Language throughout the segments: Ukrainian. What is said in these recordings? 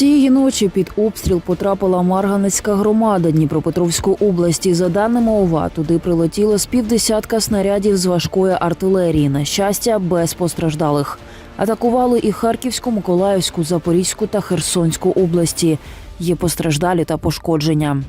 Цієї ночі під обстріл потрапила Марганецька громада Дніпропетровської області. За даними ОВА, туди прилетіло з півдесятка снарядів з важкої артилерії. На щастя, без постраждалих. Атакували і Харківську, Миколаївську, Запорізьку та Херсонську області. Є постраждалі та пошкодження.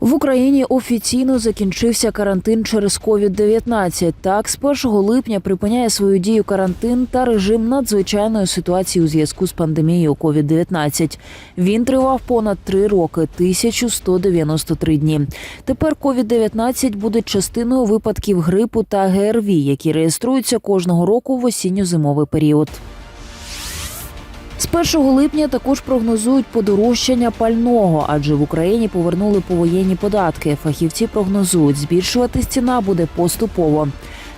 В Україні офіційно закінчився карантин через COVID-19. Так, з 1 липня припиняє свою дію карантин та режим надзвичайної ситуації у зв'язку з пандемією COVID-19. Він тривав понад три роки 1193 дні. Тепер COVID-19 буде частиною випадків грипу та ГРВІ, які реєструються кожного року в осінньо-зимовий період. З 1 липня також прогнозують подорожчання пального, адже в Україні повернули повоєнні податки. Фахівці прогнозують, збільшуватись ціна буде поступово.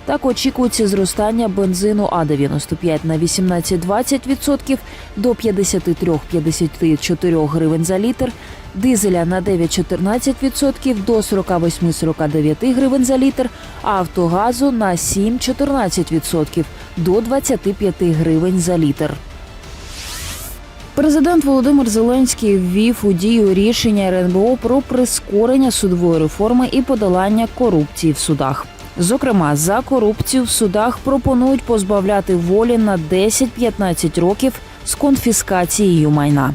Так очікується зростання бензину А95 на 18-20% до 53-54 гривень за літр, дизеля на 9-14% до 48-49 гривень за літр, а автогазу на 7-14% до 25 гривень за літр. Президент Володимир Зеленський ввів у дію рішення РНБО про прискорення судової реформи і подолання корупції в судах. Зокрема, за корупцію в судах пропонують позбавляти волі на 10-15 років з конфіскацією майна.